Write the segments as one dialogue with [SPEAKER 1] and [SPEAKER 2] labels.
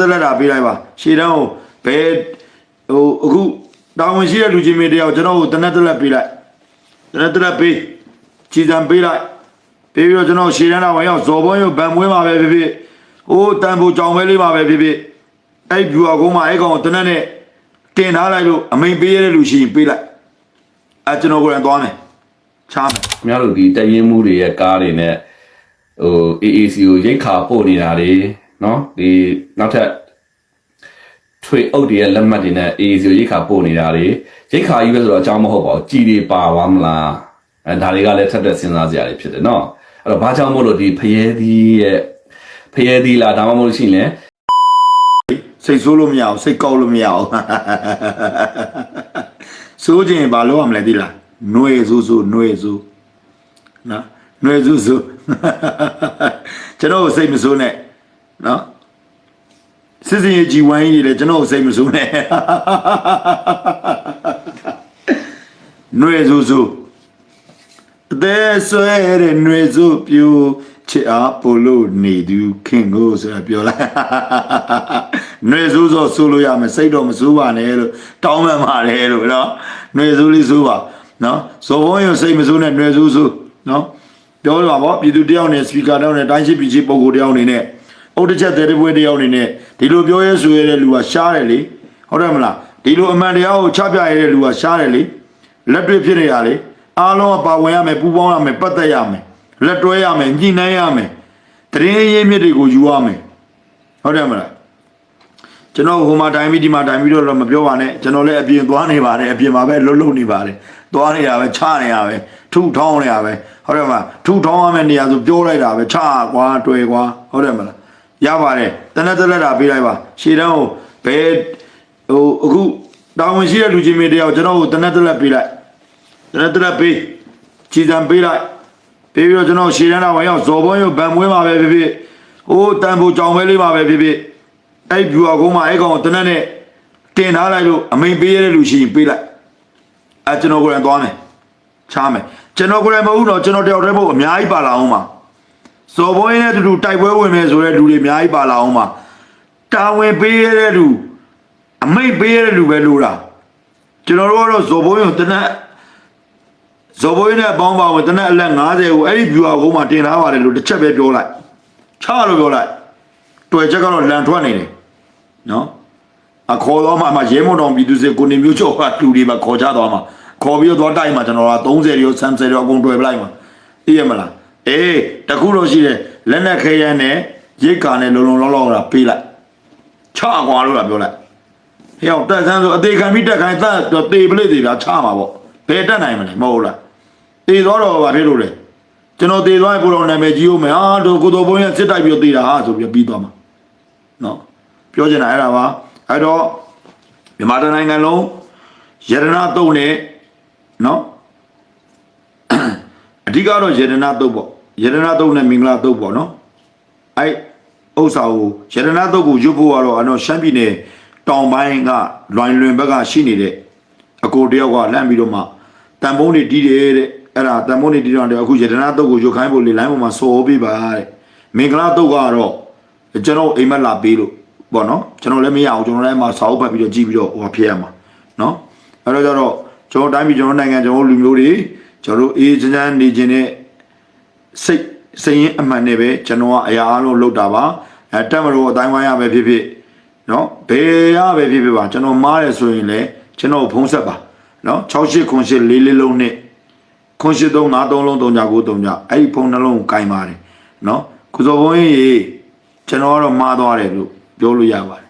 [SPEAKER 1] ပါ
[SPEAKER 2] တ
[SPEAKER 3] ယ်တနက်တလက်တာပေးလိုက်ပါရှေ့တန်းကိုဘယ်ဟိုအခုတောင်းဝင်ရှိတဲ့လူချင်းမေတယောက်ကျွန်တော်ကိုတနက်တလက်ပေးလိုက်တနက်တလက်ပေးချီစံပေးလိုက်ပေးပြီးတော့ကျွန်တော်ရှေ့တန်းတာဝင်ရောက်ဇော်ဘွန်းရုပ်ဗန်မွေးမှာပဲဖြစ်ဖြစ်ဟိုတန်ဖို့ကြောင်ပဲလေးမှာပဲဖြစ်ဖြစ်အဲ့ဗျူအကုန်းမှာအဲ့ကောင်ကိုတနက်နဲ့တင်ထားလိုက်လို့အမိန်ပေးရတဲ့လူရှိရင်ပေးလိုက်အဲကျွန်တော်ကိုယ်တိုင်သွားမယ်ချားမယ်
[SPEAKER 4] ခင်ဗျားတို့ဒီတရင်မှုတွေရဲ့ကားတွေနဲ့ဟို AAC ကိုရိတ်ခါပို့နေတာတွေ နော်ဒီနောက်ထပ်ထွေအုပ်တွေရဲ့လက်မှတ်တွေနဲ့ AAC ကိုရိတ်ခါပို့နေတာတွေရိတ်ခါကြီးပဲဆိုတော့အကြောင်းမဟုတ်ပါဘူးကြည်တွေပါသွားမလားအဲဒါတွေကလည်းထပ်တဲ့စဉ်းစားစရာတွေဖြစ်တယ်နော်အဲ့တော့ဘာကြောင့်မို့လို့ဒီဖယဲသီးရဲ့ဖယဲသီးလားဒါမှမဟုတ်လို့ရှိရင်လည်း
[SPEAKER 3] စိတ်ဆိုးလို့မရအောင်စိတ်ကောက်လို့မရအောင် စိုးခြင်းဘာလို့ရမလဲသိလားຫນွေဆူဆူຫນွေဆူနော်ຫນွေဆူဆူ ကျွန်တော်ကိုစိတ်မဆိုးနဲ့ နော်စစ်စင်ကြီးဝိုင်းကြီးလေကျွန်တော်စိတ်မဆိုးနဲ့နှွေဆူဆူအသေးဆွဲတဲ့နှွေဆူပြူချစ်အားပို့လို့နေသူခင်ကိုဆိုတာပြောလိုက်နှွေဆူဆိုဆိုလို့ရမယ်စိတ်တော့မဆိုးပါနဲ့လို့တောင်းပန်ပါတယ်လို့နော်နှွေဆူလေးဆိုးပါနော်ဇော်ဘုံရုံစိတ်မဆိုးနဲ့နှွေဆူဆိုနော်ပြောတော့ပါဗောပြည်သူတယောက်နဲ့စပီကာတယောက်နဲ့တိုင်းရှိပြည်ကြီးပုံကိုတယောက်နေနဲ့ အုတ်တစ်ချက်သေးတဲ့ဘွဲတယောက်အနေနဲ့ဒီလိုပြောရဲဆိုရတဲ့လူကရှားတယ်လေဟုတ်တယ်မလားဒီလိုအမှန်တရားကိုချပြရတဲ့လူကရှားတယ်လေလက်တွေ့ဖြစ်နေရလေအားလုံးကပါဝင်ရမယ်ပူးပေါင်းရမယ်ပတ်သက်ရမယ်လက်တွဲရမယ်ညှိနှိုင်းရမယ်တရင်ရင်းမြစ်တွေကိုယူရမယ်ဟုတ်တယ်မလားကျွန်တော်ဟိုမှာတိုင်းပြီးဒီမှာတိုင်းပြီးတော့မပြောပါနဲ့ကျွန်တော်လည်းအပြင်သွားနေပါတယ်အပြင်မှာပဲလှုပ်လှုပ်နေပါတယ်သွားနေတာပဲချနေရပဲထုထောင်းနေရပဲဟုတ်တယ်မလားထုထောင်းရမယ့်နေရာဆိုပြောလိုက်တာပဲချကွာတွေ့ကွာဟုတ်တယ်မလား ရပါတယ်တနက်တလက်တာပေးလိုက်ပါရှေ့တန်းကိုဘယ်ဟိုအခုတောင်းဝင်ရှိတဲ့လူချင်းမေတယောက်ကျွန်တော်ကိုတနက်တလက်ပေးလိုက်တနက်တလက်ပေးချီစံပေးလိုက်ပေးပြီးတော့ကျွန်တော်ရှေ့တန်းတာဝင်ရောက်ဇော်ဘွန်းရုပ်ဗန်မွေးမှာပဲဖြစ်ဖြစ်ဟိုတန်ဖို့ကြောင်ပဲလေးမှာပဲဖြစ်ဖြစ်အဲ့ဗျူအကုန်းမှာအဲ့ကောင်ကိုတနက်နဲ့တင်ထားလိုက်လို့အမိန်ပေးရတဲ့လူရှိရင်ပေးလိုက်အဲကျွန်တော်ကိုယ်တိုင်သွားမယ်ချားမယ်ကျွန်တော်ကိုယ်တိုင်မဟုတ်တော့ကျွန်တော်တယောက်တည်းမဟုတ်အများကြီးပါလာအောင်ပါ စော်ဘွင်းနဲ့တူတူတိုက်ပွဲဝင်မယ်ဆိုတဲ့လူတွေအများကြီးပါလာအောင်ပါတာဝန်ပေးရတဲ့လူအမိန်ပေးရတဲ့လူပဲလို့လားကျွန်တော်တို့ကတော့ဇော်ဘွင်းကိုတနက်ဇော်ဘွင်းနဲ့ပေါင်းပါဝင်တနက်အလက်90ကိုအဲ့ဒီဗျူအကုန်းမှာတင်ထားပါတယ်လို့တစ်ချက်ပဲပြောလိုက်ချားလို့ပြောလိုက်တွေ့ချက်ကတော့လန်ထွက်နေတယ်နော်အခေါ်တော့မှမှရဲမွန်တော်ပြည်သူစစ်ကိုနေမျိုးချုပ်ကလူတွေပါခေါ်ကြတော့မှခေါ်ပြီးတော့တိုက်မှကျွန်တော်က30ရော30ရောအကုန်တွေ့ပလိုက်မှာသိရမလား အေးတခုတော့ရှိတယ်လက်နဲ့ခဲရမ်းနဲ့ရိတ်ကာနဲ့လုံလုံလောက်လောက်တာပေးလိုက်ချကွာလို့လားပြောလိုက်ဟဲ့အောင်တက်ဆန်းဆိုအသေးခံပြီးတက်ခိုင်းသက်တော့တေပလိသေးဗျာချမှာပေါ့ဘယ်တက်နိုင်မလဲမဟုတ်လားတေသွားတော့ဗာဖြစ်လို့လေကျွန်တော်တေသွားရင်ကိုတော်နာမည်ကြီးဦးမယ်အာတို့ကိုတော်ဘုန်းရဲ့စစ်တိုက်ပြီးတော့တေတာဟာဆိုပြီးပြီးသွားမှာနော်ပြောချင်တာအဲ့ဒါပါအဲ့တော့မြန်မာတိုင်းနိုင်ငံလုံးယရနာတုံနဲ့နော် အဓိကတော့ယရနာတုံပေါ့ယရနာတုံနဲ့မင်္ဂလာတုံပေါ့နော်အဲ့ဥစ္စာကိုယရနာတုံကိုရွတ်ဖို့ကတော့အတော့ရှမ်းပြည်နယ်တောင်ပိုင်းကလွိုင်လွင်ဘက်ကရှိနေတဲ့အကိုတယောက်ကလမ်းပြီးတော့မှတန်ဖုံးတွေတီးတယ်တဲ့အဲ့ဒါတန်ဖုံးတွေတီးတော့တယ်အခုယရနာတုံကိုရွတ်ခိုင်းဖို့လေလိုင်းပေါ်မှာစော်ပေးပါတဲ့မင်္ဂလာတုံကတော့ကျွန်တော်အိမ်မက်လာပေးလို့ပေါ့နော်ကျွန်တော်လည်းမရအောင်ကျွန်တော်လည်းမှာစာအုပ်ဖတ်ပြီးတော့ကြည့်ပြီးတော့ဟိုဖြစ်ရမှာနော်အဲ့တော့ကျတော့ကျွန်တော်တိုင်းပြည်ကျွန်တော်နိုင်ငံကျွန်တော်လူမျိုးတွေ ကျွန်တော်အေးချမ်းချမ်းနေခြင်းနဲ့စိတ်စိတ်ရင်းအမှန်နဲ့ပဲကျွန်တော်ကအရာအလုံးလုပ်တာပါအဲတက်မလို့အတိုင်းဝိုင်းရပဲဖြစ်ဖြစ်နော်ဘယ်ရပဲဖြစ်ဖြစ်ပါကျွန်တော်မားတယ်ဆိုရင်လည်းကျွန်တော်ဖုံးဆက်ပါနော်68ခွန်8လေးလေးလုံးနဲ့ခွန်8 3 5 3လုံး3ကြ9 3ကြအဲ့ဒီဖုံးနှလုံးကိုကင်ပါတယ်နော်ကုစောဘုန်းကြီးကျွန်တော်ကတော့မားသွားတယ်လို့ပြောလို့ရပါတယ်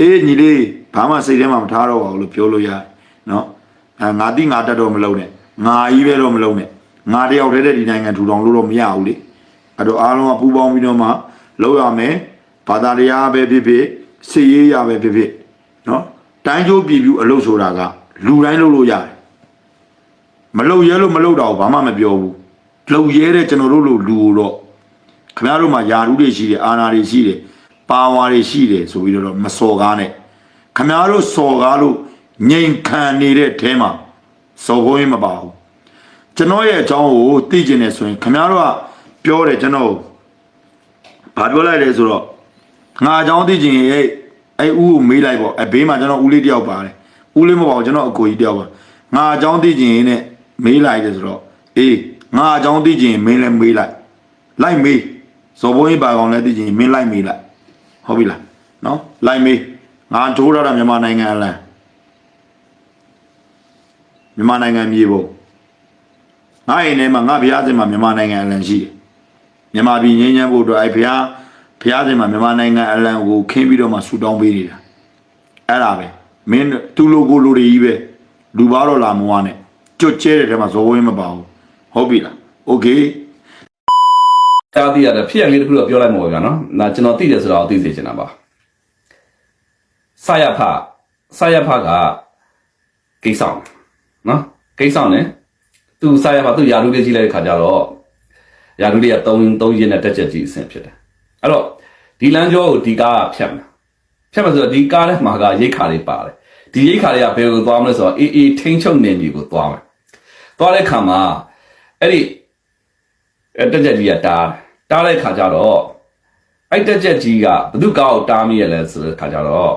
[SPEAKER 3] အေးညီလေးဘာမှစိတ်ထဲမှာမထားတော့ပါဘူးလို့ပြောလို့ရတယ်နော်အဲငါတိငါတက်တော့မလုံးနဲ့ ငါကြီးပဲတော့မလုံးနဲ့ငါတယောက်တည်းတည်းဒီနိုင်ငံထူထောင်လို့တော့မရဘူးလေအဲ့တော့အားလုံးကပူးပေါင်းပြီးတော့မှလုပ်ရမယ်ဘာသာတရားပဲဖြစ်ဖြစ်စီရေးရပဲဖြစ်ဖြစ်နော်တိုင်းကျိုးပြည်ပြူအလုပ်ဆိုတာကလူတိုင်းလုပ်လို့ရတယ်မလုပ်ရဲလို့မလုပ်တော့ဘာမှမပြောဘူးလုပ်ရဲတဲ့ကျွန်တော်တို့လိုလူတော့ခင်ဗျားတို့မှာယာရုတွေရှိတယ်အာနာတွေရှိတယ်ပါဝါတွေရှိတယ်ဆိုပြီးတော့မစော်ကားနဲ့ခမားတို့စော်ကားလို့ငြိမ်ခံနေတဲ့အဲမှာ စော်ဘုံရင်မပါဘူးကျွန်တော်ရဲ့အကြောင်းကိုသိကျင်နေဆိုရင်ခင်ဗျားတို့ကပြောတယ်ကျွန်တော်ဘာပြောလိုက်လဲဆိုတော့ငါအကြောင်းသိကျင်ရင်အဲ့အဲ့ဦးကိုမေးလိုက်ပေါ့အဘေးမှာကျွန်တော်ဦးလေးတယောက်ပါတယ်ဦးလေးမပေါ့ကျွန်တော်အကိုကြီးတယောက်ပါငါအကြောင်းသိကျင်ရင်နဲ့မေးလိုက်တယ်ဆိုတော့အေးငါအကြောင်းသိကျင်ရင်မင်းလည်းမေးလိုက်လိုက်မေးဇော်ဘုန်းကြီးပါကောင်လည်းသိကျင်ရင်မင်းလိုက်မေးလိုက်ဟုတ်ပြီလားနော်လိုက်မေးငါထိုးရတာမြန်မာနိုင်ငံအလံ မြန်မာနိုင်ငံမြေပုံ ငါအိမ်ထဲမှာငါဘုရားစင်မှာမြန်မာနိုင်ငံအလံရှိတယ်မြန်မာပြည်ငြိမ်းချမ်းဖို့အတွက်အဲဘုရားဘုရားစင်မှာမြန်မာနိုင်ငံအလံကိုခင်းပြီးတော့မှဆူတောင်းပေးနေတာအဲ့ဒါပဲမင်းသူ့လိုကိုလိုတွေကြီးပဲလူပါတော့လာမွားနဲ့ကြွတ်ကျဲတဲ့ထဲမှာဇော်ဝင်းမပါဘူးဟုတ်ပြီလားโอเค
[SPEAKER 4] တားသိရတယ်ဖြစ်ရလေးတစ်ခုတော့ပြောလိုက်မှာပေါ့ဗျာနော်။ဒါကျွန်တော်သိတယ်ဆိုတော့သိစေချင်တာပါ။ဆရဖဆရဖကကိစ္စအောင် နော်ကိစ္စအောင်ねသူဆရဖသူယာရုလေးကြီးလိုက်တဲ့ခါကျတော့ယာရုလေးက3 3ရင်းနဲ့တက်ချက်ကြီးအဆင်ဖြစ်တယ်။အဲ့တော့ဒီလမ်းကြောကိုဒီကားကဖြတ်မယ်။ဖြတ်မယ်ဆိုတော့ဒီကားထဲမှာကရိတ်ခါလေးပါတယ်။ဒီရိတ်ခါလေးကဘယ်ကိုသွားမလဲဆိုတော့အေးအေးထိန်းချုပ်နေပြီကိုသွားမယ်။သွားတဲ့ခါမှာအဲ့ဒီအဲ့တက်ချက်ကြီးကတားတားတဲ့ခါကျတော့အဲ့တက်ချက်ကြီးကဘသူကောက်တားမိရလဲဆိုတဲ့ခါကျတော့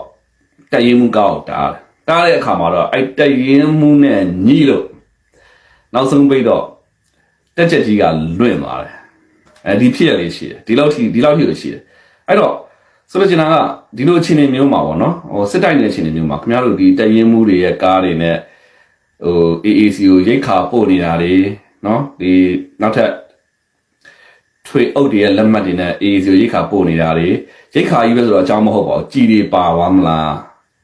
[SPEAKER 4] တက်ရင်မှုကောက်တားတယ် တားတဲ့အခါမှာတော့အဲ့တက်ရင်မှုနဲ့ညှိလို့နောက်ဆုံးပိတ်တော့တက်ချက်ကြီးကလွင့်သွားတယ်အဲဒီဖြစ်ရလေးရှိတယ်ဒီလောက်ထိဒီလောက်ထိလို့ရှိတယ်အဲ့တော့ဆိုလို့ချင်တာကဒီလိုအခြေအနေမျိုးမှာပေါ့နော်ဟိုစစ်တိုက်နေတဲ့အခြေအနေမျိုးမှာခင်ဗျားတို့ဒီတက်ရင်မှုတွေရဲ့ကားတွေနဲ့ဟို AAC ကိုရိတ်ခါပို့နေတာတွေနော်ဒီနောက်ထပ်ထွေအုပ်တွေရဲ့လက်မှတ်တွေနဲ့အေးစီရိတ်ခါပို့နေတာတွေရိတ်ခါကြီးပဲဆိုတော့အကြောင်းမဟုတ်ပါဘူးကြည်တွေပါသွားမလား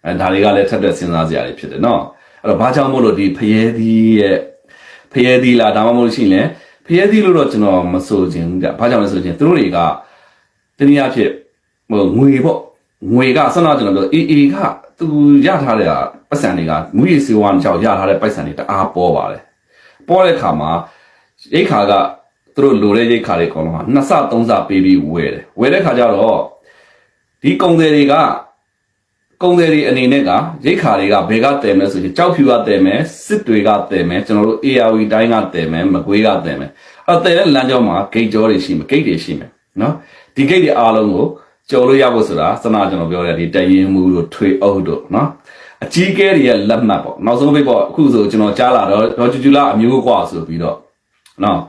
[SPEAKER 4] အဲဒါတွေကလည်းထပ်တဲ့စဉ်းစားစရာတွေဖြစ်တယ်နော်အဲ့တော့ဘာကြောင့်မို့လို့ဒီဖျဲသီးရဲ့ဖျဲသီးလားဒါမှမဟုတ်လို့ရှိရင်လည်းဖျဲသီးလို့တော့ကျွန်တော်မဆိုချင်ဘူးကြဘာကြောင့်လဲဆိုရင်သူတို့တွေကတနည်းအားဖြင့်ဟိုငွေပေါ့ငွေကဆက်တော့ကျွန်တော်ပြောအေးအေးကသူရထားတဲ့ပတ်စံတွေကငွေစီဝါကြောင့်ရထားတဲ့ပတ်စံတွေတအားပေါ်ပါတယ်ပေါ်တဲ့ခါမှာရိတ်ခါကသူတို့လိုတဲ့ရိတ်ခါတွေအကုန်လုံးဟာနှစ်ဆသုံးဆပေးပြီးဝယ်တယ်ဝယ်တဲ့ခါကျတော့ဒီကုံတယ်တွေက ကုံတယ်တွေအနေနဲ့ကရိတ်ခါတွေကဘယ်ကတည်မယ်ဆိုရင်ကြောက်ဖြူကတည်မယ်စစ်တွေကတည်မယ်ကျွန်တော်တို့ ARV တိုင်းကတည်မယ်မကွေးကတည်မယ်အဲ့တည်တဲ့လမ်းကြောင်းမှာဂိတ်ကြောတွေရှိမယ်ဂိတ်တွေရှိမယ်နော်ဒီဂိတ်တွေအားလုံးကိုကျော်လို့ရဖို့ဆိုတာစနာကျွန်တော်ပြောတဲ့ဒီတရင်မှုတို့ထွေအုပ်တို့နော်အကြီးကဲတွေရဲ့လက်မှတ်ပေါ့နောက်ဆုံးပိတ်ပေါ့အခုဆိုကျွန်တော်ကြားလာတော့ဒေါ်ကျူကျူလာအမျိုးကွာဆိုပြီးတော့နော်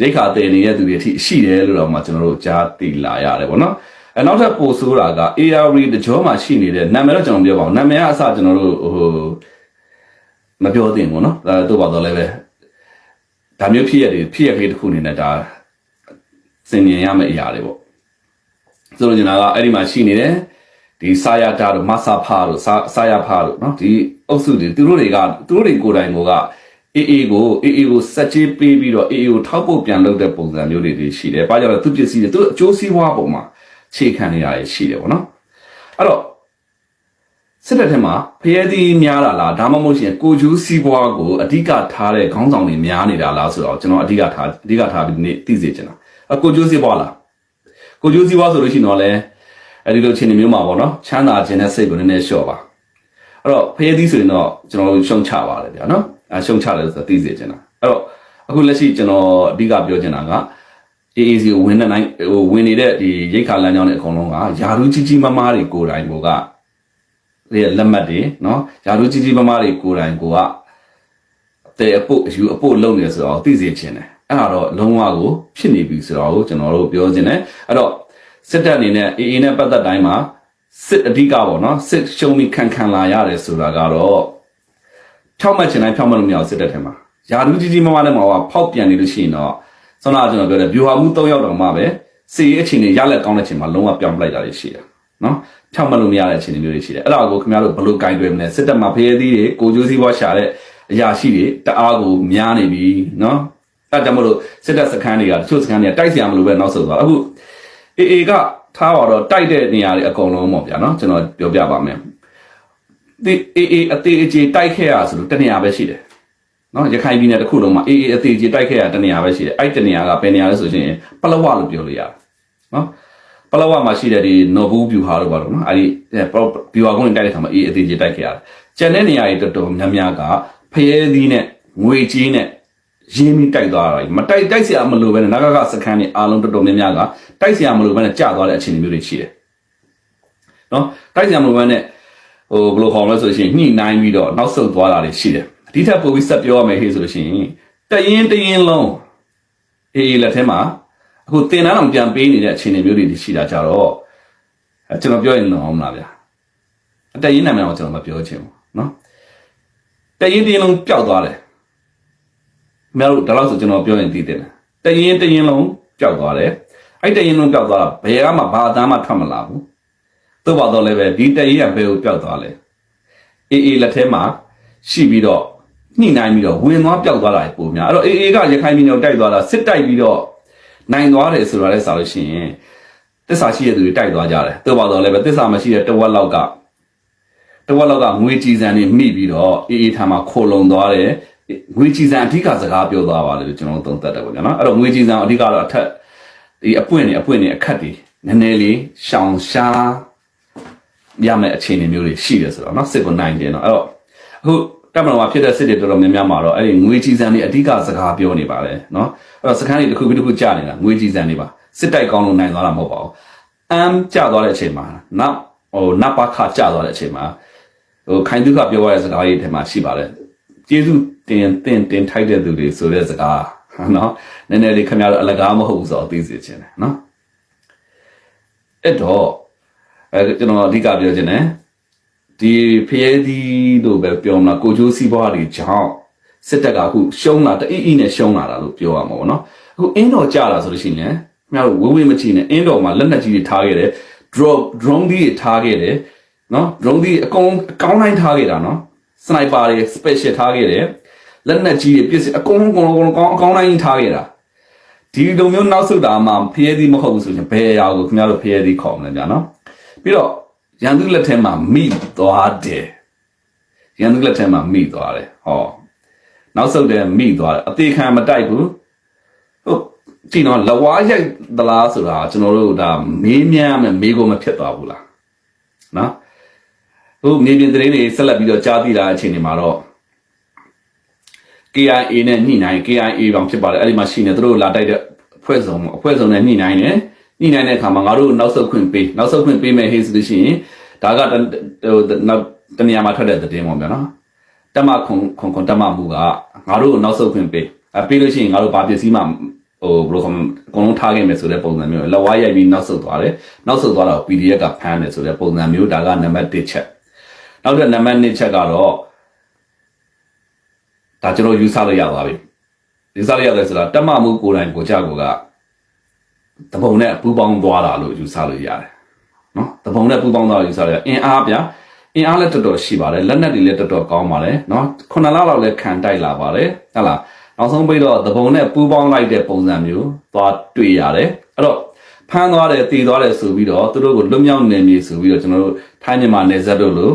[SPEAKER 4] ရိတ်ခါတည်နေတဲ့သူတွေအထိရှိတယ်လို့တော့မှကျွန်တော်တို့ကြားသိလာရတယ်ပေါ့နော် အဲနောက်ထပ်ပို့ဆိုးတာက ARV တကြောမှာရှိနေတဲ့နာမည်တော့ကျွန်တော်ပြောပါအောင်နာမည်ကအစကျွန်တော်တို့ဟိုမပြောသင့်ဘူးနော်ဒါတို့ပါတော့လည်းပဲဒါမျိုးဖြစ်ရတယ်ဖြစ်ရကလေးတစ်ခုအနေနဲ့ဒါစင်မြင်ရမယ့်အရာတွေပေါ့ဆိုတော့ကျွန်တော်ကအဲ့ဒီမှာရှိနေတယ်ဒီစာယာတာတို့မဆာဖာတို့စာစာယာဖာတို့နော်ဒီအုပ်စုတွေသူတို့တွေကသူတို့တွေကိုယ်တိုင်ကိုကအေးအေးကိုအေးအေးကိုစက်ချေးပေးပြီးတော့အေးအေးကိုထောက်ပုတ်ပြန်လုပ်တဲ့ပုံစံမျိုးတွေတွေရှိတယ်။ဘာကြောင့်လဲသူပစ္စည်းတွေသူအကျိုးစီးပွားပုံမှာ ခြေခံနေတာတွေရှိတယ်ပေါ့နော်။အဲ့တော့စစ်တပ်ထဲမှာဖျဲသီးများတာလားဒါမှမဟုတ်ရှင်ကိုကျူးစီးပွားကိုအဓိကထားတဲ့ခေါင်းဆောင်တွေများနေတာလားဆိုတော့ကျွန်တော်အဓိကထားအဓိကထားပြီးဒီနေ့သိစေချင်တာ။အကိုကျူးစီးပွားလား။ကိုကျူးစီးပွားဆိုလို့ရှိရင်တော့လေအဲ့ဒီလိုအခြေအနေမျိုးမှာပေါ့နော်ချမ်းသာခြင်းနဲ့စိတ်ကိုနည်းနည်းလျှော့ပါ။အဲ့တော့ဖျဲသီးဆိုရင်တော့ကျွန်တော်တို့ရှုံချပါတယ်ဗျာနော်။အရှုံချတယ်ဆိုတော့သိစေချင်တာ။အဲ့တော့အခုလက်ရှိကျွန်တော်အဓိကပြောချင်တာက AAC ကိုဝင်တဲ့နိုင်ဟိုဝင်နေတဲ့ဒီရိတ်ခါလမ်းကြောင်းတွေအကုန်လုံးကယာရုကြီးကြီးမားမားတွေကိုယ်တိုင်ကိုကဒီလက်မှတ်တွေနော်ယာရုကြီးကြီးမားမားတွေကိုယ်တိုင်ကိုကအတဲ့အပုတ်အယူအပုတ်လုံးနေဆိုတော့သိစေချင်တယ်အဲ့ဒါတော့လုံးဝကိုဖြစ်နေပြီဆိုတော့ကျွန်တော်တို့ပြောချင်တယ်အဲ့တော့စစ်တပ်အနေနဲ့ AA နဲ့ပတ်သက်တိုင်းမှာစစ်အဓိကပေါ့နော်စစ်ရှုံးပြီးခံခံလာရတယ်ဆိုတာကတော့ဖြောက်မှတ်ချင်တိုင်းဖြောက်မှတ်လို့မရအောင်စစ်တပ်ထဲမှာယာရုကြီးကြီးမားမားနဲ့မှာဖောက်ပြန်နေလို့ရှိရင်တော့ ဆန္ဒကျွန်တော်ပြောတယ်ဗျူဟာမှု၃ရောက်တော့မှပဲစီရေးအခြေအနေရလက်ကောင်းတဲ့အချိန်မှာလုံးဝပြောင်းပလိုက်တာရှိတာနော်ဖြောင်းမလို့မရတဲ့အခြေအနေမျိုးတွေရှိတယ်အဲ့ဒါကိုခင်ဗျားတို့ဘယ်လိုကင်တွယ်မလဲစစ်တပ်မှာဖရဲသီးတွေကိုကျိုးစည်းပွားရှာတဲ့အရာရှိတွေတအားကိုများနေပြီနော်အဲ့ဒါကြောင့်မလို့စစ်တပ်စခန်းတွေကတချို့စခန်းတွေကတိုက်စရာမလိုပဲနောက်ဆုံးသွားအခု AA ကထားပါတော့တိုက်တဲ့နေရာတွေအကုန်လုံးပေါ့ဗျာနော်ကျွန်တော်ပြောပြပါမယ်ဒီ AA အသေးအကျေတိုက်ခဲ့ရဆိုလို့တနေရာပဲရှိတယ် နော်ရခိုင်ပြည်နယ်တစ်ခုလုံးမှာအေးအေးအသေးကြီးတိုက်ခဲ့ရတဲ့နေရာပဲရှိတယ်အဲ့ဒီနေရာကဘယ်နေရာလဲဆိုရင်ပလဝလို့ပြောလို့ရတယ်နော်ပလဝမှာရှိတဲ့ဒီနော်ဘူးဗျူဟာတို့ပါတော့နော်အဲ့ဒီဗျူဟာကုန်းတိုက်တဲ့ခါမှာအေးအသေးကြီးတိုက်ခဲ့ရတယ်ကျန်တဲ့နေရာတွေတော်တော်များများကဖရဲသီးနဲ့ငွေကြီးနဲ့ ရင်းပြီးတိုက်သွားတာကြီးမတိုက်တိုက်เสียမလို့ပဲနဲ့နဂကစခန်းနေအားလုံးတော်တော်များများကတိုက်เสียမလို့ပဲနဲ့ကြာသွားတဲ့အခြေအနေမျိုးတွေရှိတယ်နော်တိုက်เสียမလို့ပဲနဲ့ဟိုဘယ်လိုခေါ်မလဲဆိုလို့ရှိရင်ညှိနှိုင်းပြီးတော့နောက်ဆုတ်သွားတာတွေရှိတယ် ဒီထက်ပိုပြီးဆက်ပြောရမယ်ဟေ့ဆိုလို့ရှိရင်တရင်တရင်လုံးအေးအေးလက်ထဲမှာအခုတင်တန်းအောင်ပြန်ပေးနေတဲ့အခြေအနေမျိုးတွေရှိတာကြတော့အဲကျွန်တော်ပြောရင်တော့မလားဗျာအတရင်နာမည်တော့ကျွန်တော်မပြောချင်ဘူးနော်တရင်တရင်လုံးပျောက်သွားတယ်မင်းတို့ဒါလို့ဆိုကျွန်တော်ပြောရင်သိတယ်တရင်တရင်လုံးပျောက်သွားတယ်အဲ့တရင်လုံးပျောက်သွားတာဘယ်ကမှဘာအသားမှထွက်မလာဘူးသို့ပါတော့လည်းပဲဒီတရင်ကဘယ်ကိုပျောက်သွားလဲအေးအေးလက်ထဲမှာရှိပြီးတော့ ညှိနှိုင်းပြီးတော့ဝင်သွားပျောက်သွားတာပုံများအဲ့တော့အေးအေးကရခိုင်ပြည်နယ်ကိုတိုက်သွားတာစစ်တိုက်ပြီးတော့နိုင်သွားတယ်ဆိုတာလည်းဆိုလို့ရှိရင်တစ္ဆာရှိတဲ့သူတွေတိုက်သွားကြတယ်သို့ပါတော့လည်းပဲတစ္ဆာမရှိတဲ့တဝက်လောက်ကတဝက်လောက်ကငွေကြည်စံနေမိပြီးတော့အေးအေးထားမှာခိုလုံသွားတယ်ငွေကြည်စံအဓိကစကားပြောသွားပါတယ်လို့ကျွန်တော်သုံးသပ်တယ်ပေါ့ဗျာနော်အဲ့တော့ငွေကြည်စံအဓိကတော့အထက်ဒီအပွင့်နေအပွင့်နေအခက်တွေနည်းနည်းလေးရှောင်ရှားရမယ့်အခြေအနေမျိုးတွေရှိတယ်ဆိုတော့เนาะစစ်ကိုနိုင်တယ်เนาะအဲ့တော့အခု တပ်မတော်မှာဖြစ်တဲ့စစ်တွေတော်တော်များများမှာတော့အဲ့ဒီငွေကြီးစံတွေအဓိကစကားပြောနေပါလေနော်အဲ့တော့စခန်းတွေတစ်ခုပြီးတစ်ခုကြာနေတာငွေကြီးစံတွေပါစစ်တိုက်ကောင်းလို့နိုင်သွားတာမဟုတ်ပါဘူးအမ်ကြာသွားတဲ့အချိန်မှာနောက်ဟိုနပါခကြာသွားတဲ့အချိန်မှာဟိုခိုင်သူကပြောရတဲ့စကားကြီးထဲမှာရှိပါလေကျေးဇူးတင်တင်တင်ထိုက်တဲ့သူတွေဆိုတဲ့စကားနော်နည်းနည်းလေးခင်ဗျားတို့အလကားမဟုတ်ဘူးဆိုတော့သိစေချင်တယ်နော်အဲ့တော့အဲကျွန်တော်အဓိကပြောချင်တယ် ဒီဖျဲသီးလို့ပဲပြောမလားကိုကျိုးစီးပွားတွေကြောင့်စစ်တပ်ကအခုရှုံးလာတအီအီနဲ့ရှုံးလာတာလို့ပြောရမှာပေါ့နော်အခုအင်းတော်ကြလာဆိုလို့ရှိရင်လည်းခင်ဗျားတို့ဝေးဝေးမကြည့်နဲ့အင်းတော်မှာလက်နက်ကြီးတွေထားခဲ့တယ် drone drone တွေထားခဲ့တယ်နော် drone တွေအကုန်အကောင်းတိုင်းထားခဲ့တာနော် sniper တွေ special ထားခဲ့တယ်လက်နက်ကြီးတွေပြစ်စအကုန်လုံးအကုန်လုံးအကောင်းအကောင်းတိုင်းထားခဲ့တာဒီလိုမျိုးနောက်ဆုတ်တာမှဖျဲသီးမဟုတ်ဘူးဆိုရင်ဘယ်အရာကိုခင်ဗျားတို့ဖျဲသီးခေါ်မလဲဗျာနော်ပြီးတော့ ရန်သူလက်ထဲမှာမိသွားတယ်ရန်သူလက်ထဲမှာမိသွားတယ်ဟောနောက်ဆုတ်တယ်မိသွားတယ်အသေးခံမတိုက်ဘူးဟုတ်ကြည့်နော်လဝါရိုက်သလားဆိုတာကျွန်တော်တို့ဒါမေးမြန်းမယ်မေးကုန်မဖြစ်သွားဘူးလားနော်ဟုတ်မြေပြင်သတင်းတွေဆက်လက်ပြီးတော့ကြားသိတာအချိန်တွေမှာတော့ KIA နဲ့ညှိနှိုင်း KIA တောင်ဖြစ်ပါတယ်အဲ့ဒီမှာရှိနေသူတို့လာတိုက်တဲ့အဖွဲ့စုံအဖွဲ့စုံနဲ့ညှိနှိုင်းတယ် ညှိနှိုင်းတဲ့အခါမှာငါတို့နောက်ဆုတ်ခွင့်ပေးနောက်ဆုတ်ခွင့်ပေးမယ်ဟေးဆိုလို့ရှိရင်ဒါကတဟိုနောက်တနေရာမှာထွက်တဲ့သတင်းပေါ့ဗျာနော်တမခွန်ခွန်ခွန်တမမှုကငါတို့နောက်ဆုတ်ခွင့်ပေးအပေးလို့ရှိရင်ငါတို့ဘာပစ္စည်းမှဟိုဘယ်လိုခေါ်အကုန်လုံးထားခဲ့မယ်ဆိုတဲ့ပုံစံမျိုးလက်ဝါးရိုက်ပြီးနောက်ဆုတ်သွားတယ်နောက်ဆုတ်သွားတော့ PDF ကဖမ်းတယ်ဆိုတဲ့ပုံစံမျိုးဒါကနံပါတ်1ချက်နောက်တဲ့နံပါတ်2ချက်ကတော့ဒါကျွန်တော်ယူဆလို့ရပါပြီယူဆလို့ရတယ်ဆိုတာတက်မမှုကိုယ်တိုင်ကိုကြကိုက တပုံနဲ့ပူပေါင်းသွားတာလို့ယူဆလို့ရတယ်နော်တပုံနဲ့ပူပေါင်းသွားလို့ယူဆလို့ရအင်အားဗျာအင်အားလည်းတော်တော်ရှိပါတယ်လက်နက်တွေလည်းတော်တော်ကောင်းပါတယ်နော်ခုနလလောက်လည်းခံတိုက်လာပါတယ်ဟုတ်လားနောက်ဆုံးပြီးတော့တပုံနဲ့ပူပေါင်းလိုက်တဲ့ပုံစံမျိုးသွားတွေ့ရတယ်အဲ့တော့ဖမ်းသွားတယ်တည်သွားတယ်ဆိုပြီးတော့သူတို့ကိုလွတ်မြောက်နေမည်ဆိုပြီးတော့ကျွန်တော်တို့ထိုင်းမြန်မာနယ်စပ်တို့လို့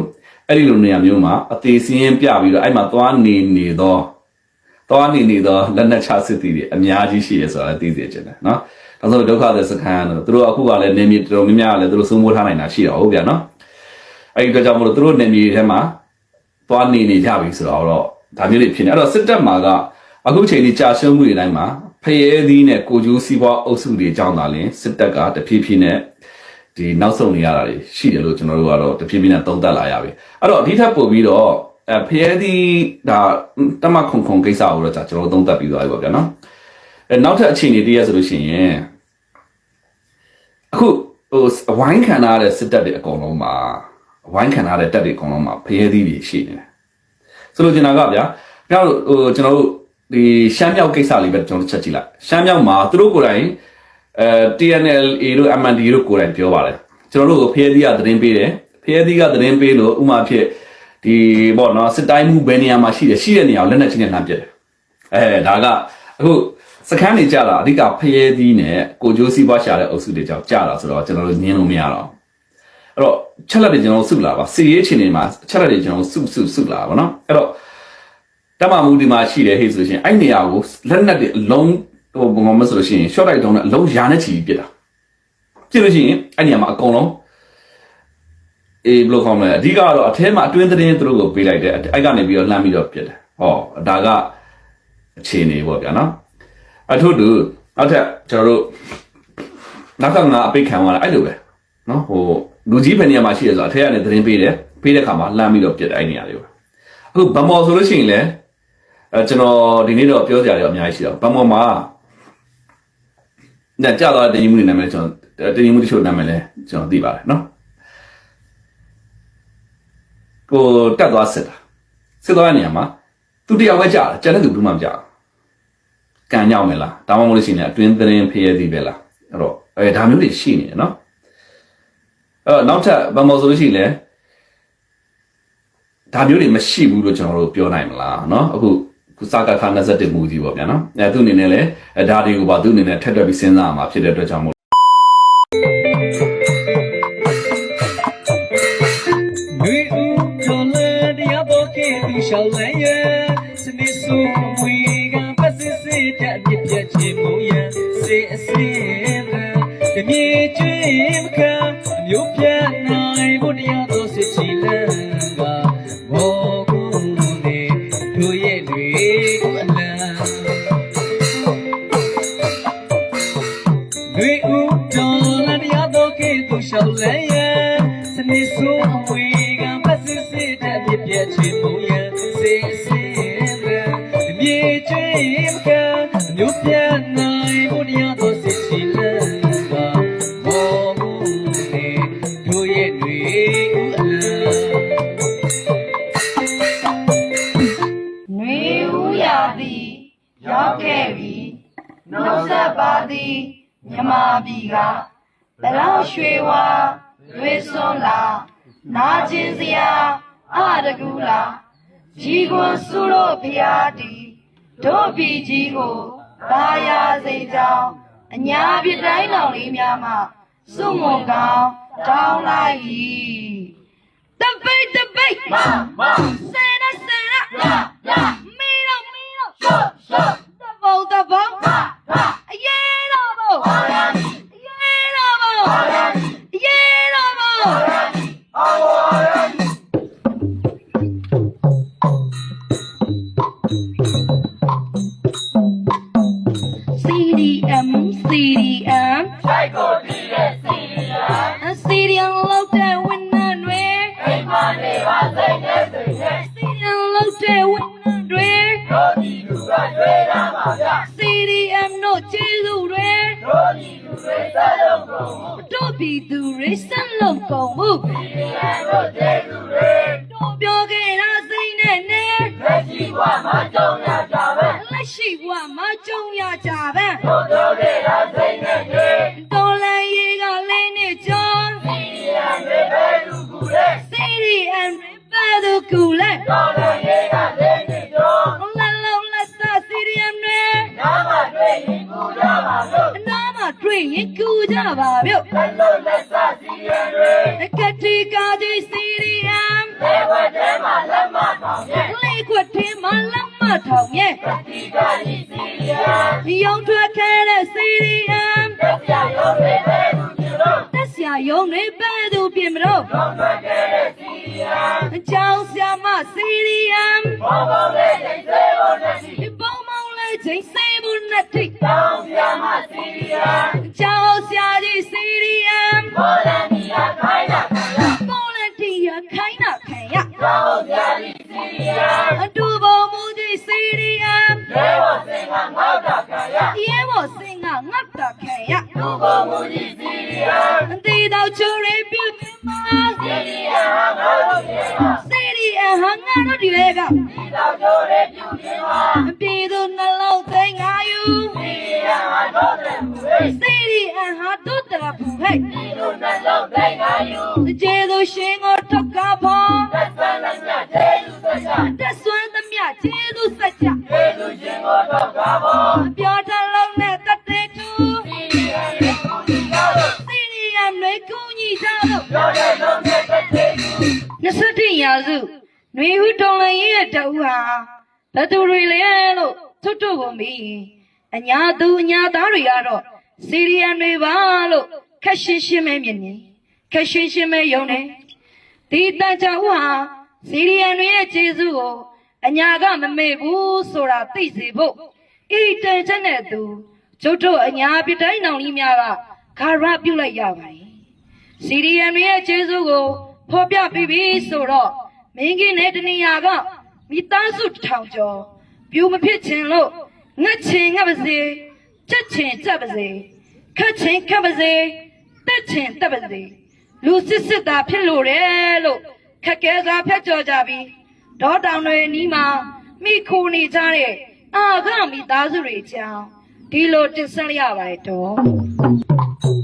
[SPEAKER 4] အဲ့ဒီလိုနေရာမျိုးမှာအသေးစင်းရင်ပြပြီးတော့အဲ့မှာသွားနေနေတော့သွားနေနေတော့လက်နက်ချစစ်တီတွေအများကြီးရှိရဆိုတာသိစေချင်တယ်နော်။ ဒါဆိုဒုက္ခသည်စခန်းတို့သူတို့အခုကလည်းနေမြေတော်များများကလည်းသူတို့စိုးမိုးထားနိုင်တာရှိတော့ဟုတ်ဗျာနော်။အဲ့ဒီတော့ကြောင့်မလို့သူတို့နေမြေထဲမှာသွားနေနေကြပြီဆိုတော့ဒါမျိုးတွေဖြစ်နေအဲ့တော့စစ်တပ်မှာကအခုချိန်ကြီးကြာရှုံးမှုတွေတိုင်းမှာဖရဲသီးနဲ့ကိုကျိုးစီးပွားအုပ်စုတွေကြောင့်သာလင်စစ်တပ်ကတဖြည်းဖြည်းနဲ့ဒီနောက်ဆုံးနေရတာတွေရှိတယ်လို့ကျွန်တော်တို့ကတော့တဖြည်းဖြည်းနဲ့သုံးသပ်လာရပြီအဲ့တော့ဒီထက်ပို့ပြီးတော့အဲဖရဲသီးဒါတမခုံခုံကိစ္စကိုတော့ကျွန်တော်တို့သုံးသပ်ပြီးသွားပြီပေါ့ဗျာနော် အဲနောက်ထပ်အခြေအနေတည်းရဆိုလို့ရှိရင်အခုဟိုအဝိုင်းခံရတဲ့စစ်တပ်တွေအကုန်လုံးမှာအဝိုင်းခံရတဲ့တပ်တွေအကုန်လုံးမှာဖရဲသီးတွေရှိနေတယ်ဆိုလို့ကျွန်တော်ကဗျာကျွန်တော်ဟိုကျွန်တော်တို့ဒီရှမ်းမြောက်ကိစ္စလေးပဲကျွန်တော်ချက်ကြည့်လိုက်ရှမ်းမြောက်မှာသူတို့ကိုယ်တိုင်အဲ TNLA တို့ MND တို့ကိုယ်တိုင်ပြောပါတယ်ကျွန်တော်တို့ကိုဖရဲသီးကသတင်းပေးတယ်ဖရဲသီးကသတင်းပေးလို့ဥမာဖြစ်ဒီပေါ့နော်စစ်တိုင်းမှုဘယ်နေရာမှာရှိတယ်ရှိတဲ့နေရာကိုလက်နက်ချင်းနဲ့လှမ်းပစ်တယ်အဲဒါကအခု စခန်းနေကြတာအဓိကဖရဲသီးနဲ့ကိုကျိုးစီးပွားရှာတဲ့အုပ်စုတွေကြောင့်ကြတာဆိုတော့ကျွန်တော်တို့ညင်းလို့မရတော့အဲ့တော့ချက်လက်တွေကျွန်တော်စုလာပါစီရေးချင်းတွေမှာချက်လက်တွေကျွန်တော်စုစုစုလာပါနော်အဲ့တော့တမမှုဒီမှာရှိတယ်ဟေ့ဆိုရှင်အဲ့နေရာကိုလက်နက်တွေအလုံးဟိုဘုံမဆိုလို့ရှိရင် short တိုက်တုံးနဲ့အလုံးရာနဲ့ချီပြစ်တာပြစ်လို့ရှိရင်အဲ့နေရာမှာအကုန်လုံးအေးဘယ်လိုခေါ်မလဲအဓိကတော့အထဲမှာအတွင်းသတင်းသူတို့ကိုပေးလိုက်တယ်အဲ့ကနေပြီးတော့လှမ်းပြီးတော့ပြစ်တယ်ဟောဒါကအခြေအနေပေါ့ဗျာနော် အထုတူနောက်ထပ်ကျွန်တော်တို့နောက်ကငါအပိတ်ခံသွားတာအဲ့လိုပဲနော်ဟိုလူကြီးဘယ်နေရာမှာရှိရဆိုအထက်ကနေသတင်းပေးတယ်ပေးတဲ့ခါမှာလှမ်းပြီးတော့ပြစ်တိုင်းနေရတယ်ပေါ့အခုဗမော်ဆိုလို့ရှိရင်လည်းအဲကျွန်တော်ဒီနေ့တော့ပြောစရာတွေအများကြီးရှိတော့ဗမော်မှာညကြတော့တင်ကြီးမှုတွေနာမည်ကျွန်တော်တင်ကြီးမှုတချို့နာမည်လဲကျွန်တော်သိပါတယ်နော်ကိုတက်သွားစစ်တာစစ်သွားတဲ့နေရာမှာသူတယောက်ပဲကြာတယ်ကျန်တဲ့သူဘူးမှမကြာဘူး ကံရောက်မယ်လားဒါမှမဟုတ်လို့ရှိရင်အတွင်းသတင်းဖျက်သည်ပဲလားအဲ့တော့အဲဒါမျိုးတွေရှိနေတယ်နော်အဲ့တော့နောက်ထပ်ဘာမို့ဆိုလို့ရှိရင်လည်းဒါမျိုးတွေမရှိဘူးလို့ကျွန်တော်တို့ပြောနိုင်မလားနော်အခုခုစကားခါ21မူကြီးပေါ့ဗျာနော်အဲသူအနေနဲ့လည်းဒါတွေကိုပါသူအနေနဲ့ထက်တွက်ပြီးစဉ်းစားမှာဖြစ်တဲ့အတွက်ကြောင့်မို့
[SPEAKER 2] ရှောင်းလိုက် ချေမုံရန်စေအစင်းပဲတမြေကျွေးမခံအမျိုးပြတ်နိုင်ဖို့တရားတော်စစ်ချီလန်ကဘောကုန်နေတို့ရဲ့တွေမလ
[SPEAKER 1] န်တွေဦးတော်လာတရားတော်ကေသူရှောင်းလဲရစနေဆိုးအဝေးကပတ်စစ်စစ်တဲ့ပြည့်ပြည့်ချေမုံ များမှစွမွန်ကောင်းတောင်းလိုက်၏တပိတ်တပိတ်မမဆယ်ရဆယ်ရရရမီတော့မီတော့ရှော့ရှော့တဘောတဘောမမ က်လု
[SPEAKER 2] ပ်
[SPEAKER 1] ကု
[SPEAKER 2] န်မှုဒီရန်တို့ကျေးဇူးတွေ
[SPEAKER 1] တို့ပြောခဲ့တာစိတ်နဲ့နဲ့
[SPEAKER 2] လက်ရှိဘဝမှာကြုံရကြပဲ
[SPEAKER 1] လက်ရှိဘဝမှာကြုံရကြပဲ
[SPEAKER 2] တို့တို့ခဲ့တာစိတ်နဲ့တွေ
[SPEAKER 1] တော်လန်ရေးကလေးနဲ့ကြောင်း
[SPEAKER 2] ဒီရန်တွေပဲလူကူတဲ့
[SPEAKER 1] CDM တွေပဲသူကူလဲ
[SPEAKER 2] တော်လည်းရေးကလည်းနေတော့
[SPEAKER 1] လက်လုံးလက်စား CDM တွေ
[SPEAKER 2] နာမတွေ့ရင်ကူကြပါလို့
[SPEAKER 1] အနားမှာတွေ့ရင်ကူကြပါမြို့
[SPEAKER 2] လက်လုံးလက်စစီရန် တွေ
[SPEAKER 1] ကတိကာကြီး CDM
[SPEAKER 2] လေဝတ်ထဲမှာလက်မထောင်ရဲ့
[SPEAKER 1] လေးခွတ်ထဲမှာလက်မထောင်ရဲ့
[SPEAKER 2] ဒီကကြီးစီရန်
[SPEAKER 1] ရောင်ထွက်ခဲ့တဲ့ CDM
[SPEAKER 2] တက်ပြရုံးတွေပဲလူကျလို့
[SPEAKER 1] တက်ဆရာယုံတွေပဲသူပြင်မလို့
[SPEAKER 2] ကောင်းထွက်ခဲ့တဲ့စီရန်
[SPEAKER 1] အကြောင်းဆရာမ CDM
[SPEAKER 2] ရဲဘော်စင်ကငတ်
[SPEAKER 1] တာခံရ
[SPEAKER 2] လူပေါ်မူကြီးစီရန်
[SPEAKER 1] အတီတော်ချိုးရပြုတ်မှာ
[SPEAKER 2] စီရန်ဟာငါတို့ရဲ့ပါ
[SPEAKER 1] CDM ဟာငါတို့ဒီလေက
[SPEAKER 2] ဒီတော့ကျိုးရဲ့ပြုတ်ခြင်းပါ
[SPEAKER 1] အပြေသူနှလုံးသိငါယူ
[SPEAKER 2] စီရန်ဟာတော့တယ်ဘူးဟဲ့
[SPEAKER 1] CDM ဟာတို့တရဖူဟဲ့
[SPEAKER 2] ဒီလိုနဲ့လုံးတိုင်းငါယူ
[SPEAKER 1] ကျေသူရှင်ကိုထုတ်ကားဖို့
[SPEAKER 2] သက်ဆန်းလက်မြကျေလူသက်ကြ
[SPEAKER 1] တက်ဆွမ်းသမျှကျေသူစัจကြ
[SPEAKER 2] ကျေလူချင်းကိုတော့ကားဖို့
[SPEAKER 1] အပြော 21ရာစုຫນွေဟုတော်လန်ရဲ့တအူဟာဘသူတွေလဲလို့ထွတ်ထွတ်ကုန်ပြီအညာသူအညာသားတွေကတော့စီရီယန်တွေပါလို့ခက်ရှင်းရှင်းပဲမြင်နေခက်ရှင်းရှင်းပဲယုံတယ်ဒီတန်ချာဦးဟာစီရီယန်တွေရဲ့ကျေးဇူးကိုအညာကမမေ့ဘူးဆိုတာသိစေဖို့ဤတန်ချက်နဲ့သူကျုပ်တို့အညာပြတိုင်းနောင်ကြီးများကဂါရပြုတ်လိုက်ရပါတယ်စီရီယန်တွေရဲ့ကျေးဇူးကို ဖော်ပြပြီးပြီဆိုတော့မင်းကြီးနဲ့တနေရာကမိသားစုတစ်ထောင်ကျော်ပြူမဖြစ်ချင်လို့ငတ်ချင်ငတ်ပါစေချက်ချင်ချက်ပါစေခတ်ချင်ခတ်ပါစေတက်ချင်တက်ပါစေလူစစ်စစ်သားဖြစ်လို့တယ်လို့ခက်ခဲစွာဖက်ကြော်ကြပြီးဒေါတောင်တွေနီးမှာမိခိုနေကြတဲ့အာဂမိသားစုတွေအကြောင်းဒီလိုတင်ဆက်ရပါတယ်တော့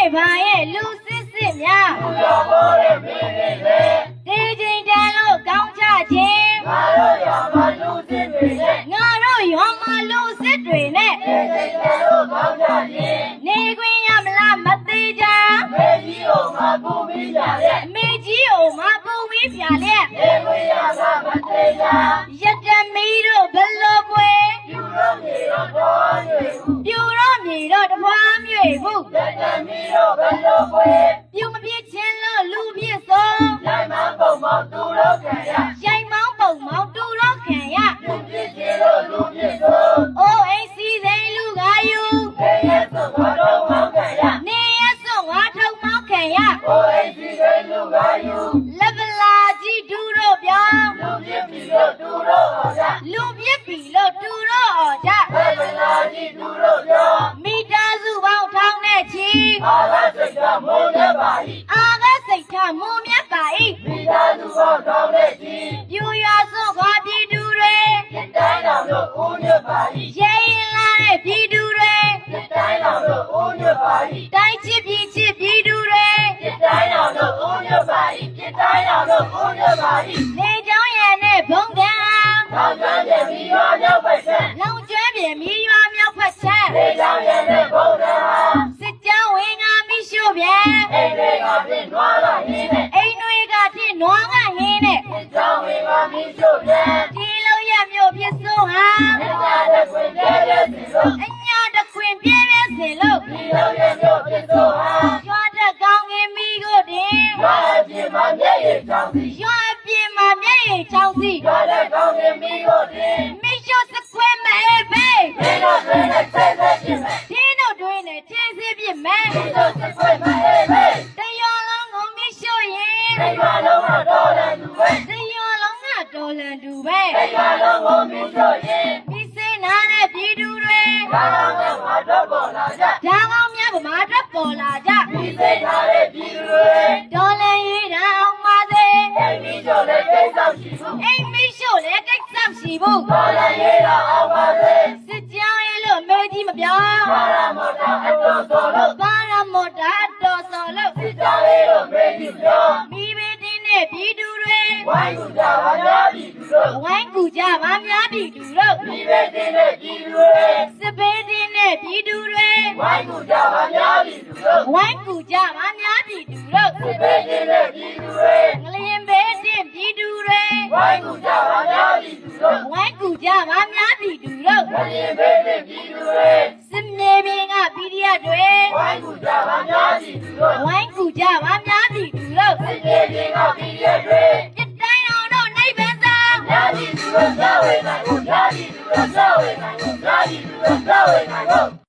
[SPEAKER 5] တွေ့ခဲ့ပါရဲ့လူစစ်စစ်များပြူရပါတဲ့မင်းကြီးနဲ့ဒီချိန်တန်လို့ကောင်းချခြင်းငါတို့ရမှာလူစစ်တွေနဲ့ငါတို့ရမှာလူစစ်တွေနဲ့ဒီချိန်တန်လို့ကောင်းချခြင်းနေခွင့်ရမလားမသေးကြမေကြီးကိုမပူပြီးပြတဲ့မေကြီးကိုမ ပူပြီးပြတဲ့နေခွင့်ရမလားမသေးကြရတမီတို့ဘလို့ပွဲပြူတော့မြေတော့တပွားမြေဘူးတတမီတော့ဘယ်လိုပွဲပြူမပြစ်ချင်းလို့လူပြစ်ဆုံးရိုင်မောင်းပုံမောင်းတူတော့ခံရရိုင်မောင်းပုံမောင်းတူတော့ခံရလူပြစ်ချင်းလို့လူပြစ်ဆုံးအိုးအိမ်စီစိန်လူကယူနေရစွန်ငါတော့မောင်းခံရနေရစွန်ငါထုံမောင်းခံရအိုးအိမ်စီစိန်လူကယူ လို့တူတော့ဟောကြလူပြစ်ပြီလို့တူတော့ဟောကြမိ ည့်ပြည့်စင်လို့ဒီလုံးရမြို့ဖြစ်စိုးဟာရွာတက်ကောင်းကင်မိကိုတင်ရွာအပြင်မှာမျက်ရည်ချောင်းစီ ပြောပါရမောတာအတော်စောလို့ပါရမောတာအတော်စောလို့စစ်ကြောင်းရေးလို့မဲကြီးမပြောမိဘတင်းနဲ့ပြည်သူတွေဝိုင်းကူကြပါများပြည်သူတို့ဝိုင်းကူကြပါများပြည်သူတို့မိဘတင်းနဲ့ပြည်သူတွေစစ်ဘေးတင်းနဲ့ပြည်သူတွေဝိုင်းကူကြပါများပြည်သူတို့ဝိုင်းကူကြပါများပြည်သူတို့စစ်ဘေးတင်းနဲ့ပြည်သူတွေငလျင်ဘေးတင်းပြည်သူတွေဝိုင်းကူကြပါများပြည်သူ တို့ဝိုင်းကူကြပါများပြည်သူတို့ငလျင်ဘေးတင်းပြည်သူတွေစစ်မြေပြင်ကပြည်ရတွေဝိုင်းကူကြပါများပြည်သူတို့ဝိုင်းကူကြပါများပြည်သူတို့စစ်မြေပြင်ကပြည်ရတွေပြတိုင်းတော်တို့နေပင်သာများပြည်သူတို့သာဝေနိုင်ကိုများပြည်သူတို့သာဝေနိုင်ကိုများပြည်သူတို့သာဝေနိုင်ကို